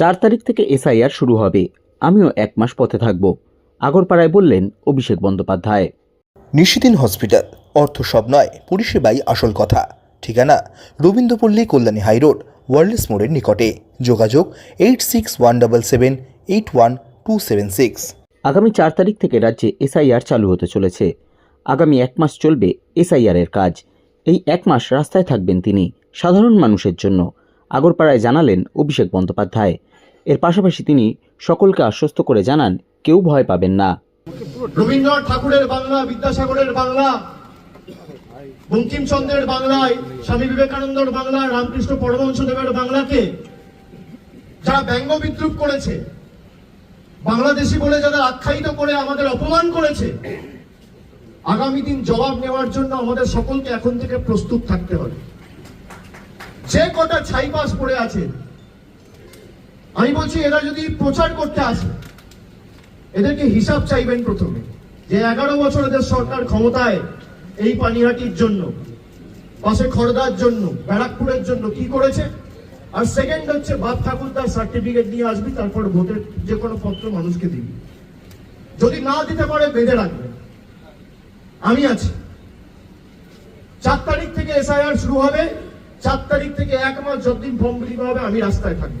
চার তারিখ থেকে এসআইআর শুরু হবে। আমিও এক মাস পথে থাকব আগরপাড়ায় বললেন অভিষেক বন্দ্যোপাধ্যায়। নিশিদিন হসপিটাল অর্থ সব নয় পরিষেবাই আসল কথা। ঠিকানা রবীন্দ্রপল্লী কল্যাণী হাইরোড ওয়ার্ল্ডস মোড়ের নিকটে। যোগাযোগ eight six one double seven eight one two seven six. আগামী চার তারিখ থেকে রাজ্যে এসআইআর চালু হতে চলেছে। আগামী এক মাস চলবে এসআইআর এর কাজ। এই এক মাস রাস্তায় থাকবেন তিনি সাধারণ মানুষের জন্য আগরপাড়ায় জানালেন অভিষেক বন্দ্যোপাধ্যায়। এর পাশাপাশি তিনি সকলকে আশ্বস্ত করে জানান, কেউ ভয় পাবেন না। রবীন্দ্রনাথ ঠাকুরের বাংলা, বিদ্যাসাগরের বাংলা, বঙ্কিমচন্দ্রের বাংলায় স্বামী বিবেকানন্দর বাংলা, রামকৃষ্ণ পরমহংসদেবের বাংলাকে যারা ব্যঙ্গ বিদ্রুপ করেছে, বাংলাদেশি বলে যাদের আখ্যায়িত করে আমাদের অপমান করেছে, আগামী দিন জবাব নেওয়ার জন্য আমাদের সকলকে এখন থেকে প্রস্তুত থাকতে হবে। যে কটা ছাইপাস পড়ে আছে আমি বলছি, এরা যদি প্রচার করতে আসে, এদেরকে হিসাব চাইবেন প্রথমে যে এগারো বছর এদের সরকার ক্ষমতায় এই পানিহাটির জন্য, পাশে খড়দার জন্য, ব্যারাকপুরের জন্য কি করেছে? আর সেকেন্ড হচ্ছে, বাপ ঠাকুরদার সার্টিফিকেট নিয়ে আসবি, তারপর ভোটের যে কোনো পত্র মানুষকে দিবি। যদি না দিতে পারে, বেঁধে রাখবে। আমি আছি। চার তারিখ থেকে এসআইআর শুরু হবে, চার তারিখ থেকে এক মাস যতদিন ফর্ম বিলি হবে, আমি রাস্তায় থাকব।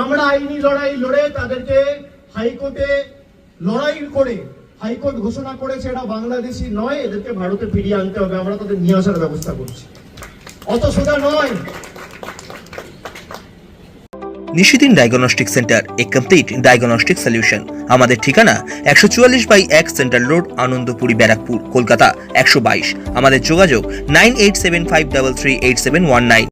আমরা আইনি লড়াই লড়ে তাদেরকে হাইকোর্টে লড়াই করে হাইকোর্ট ঘোষণা করেছে এরা বাংলাদেশি নয়, এদেরকে ভারতে ফিরিয়ে আনতে হবে। আমরা তাদের নিয়ে আসার ব্যবস্থা করছি। অত সোজা নয়। Nishidin diagnostic centre, a complete diagnostic solution আমাদের ঠিকানা একশো চুয়াল্লিশ বাই এক সেন্ট্রাল রোড, আনন্দপুরি, ব্যারাকপুর, কলকাতা একশো বাইশ। আমাদের যোগাযোগ nine eight seven five double three eight seven one nine.